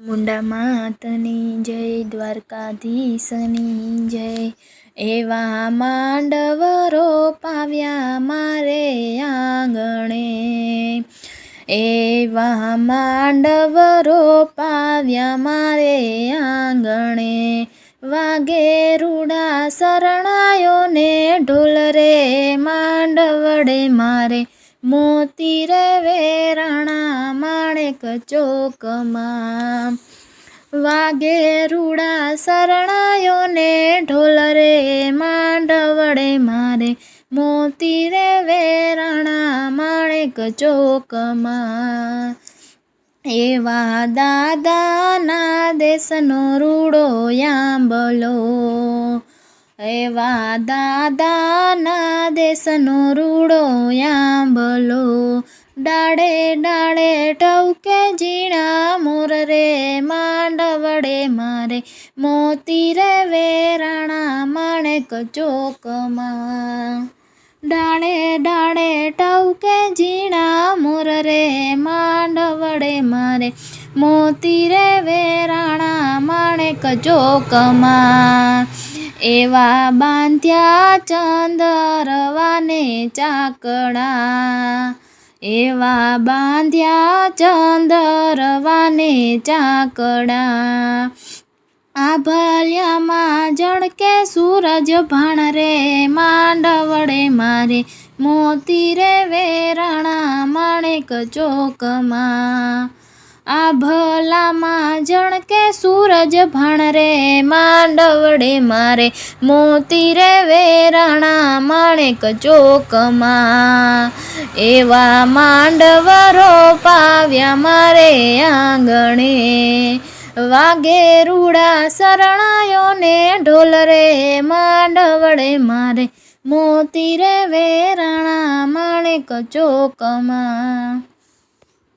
મુંડા માતની જય, દ્વારકાધીશની જય. એવા માંડવરો પાવ્યા મારે આંગણે. એવા માંડવરો પાવ્યા મારે આંગણે. વાગે રૂડા શરણાયો ને ઢોલ રે, માંડવડે મારે મોતી રે વેરાણા માણેક ચોકમાં. વાગે રૂડા શરણાયો ને ઢોલ રે માંડવડે મારે. મોતી રે વેરાણા માણેક ચોકમાં. એવા દાદાના દેશનો રૂડો યાંબલો. એવા દાદાના દેશનો રૂડો યાંબલો. ડાળે ડાળે ટવકે ઝીણા મોર રે, માંડવડે મારે. મોતી રે વેરાણા માણેક ચોકમાં. ડાળે ડાળે ટવકે ઝીણા મોર રે, માંડવડે મારે. મોતી રે વેરાણા માણેક ચોકમાં. એવા બાંધ્યા ચંદરવાને ચાકડા. એવા બાંધ્યા ચંદરવાને ચાકડા. આભલ્યામાં જણકે સૂરજ ભણ રે, માંડવડે મારે મોતી રે વેરાણા માણેક ચોકમાં. આભલામાં જણકે સૂરજ ભણ રે, માંડવડે મારે મોતી રે વેરાણા માણેક ચોકમાં. એવા માંડવરો પાવ્યા મારે આંગણે. વાગે રૂડા શરણાયો ને ઢોલ રે, માંડવડે મારે મોતી રે વેરાણા માણેક ચોકમાં.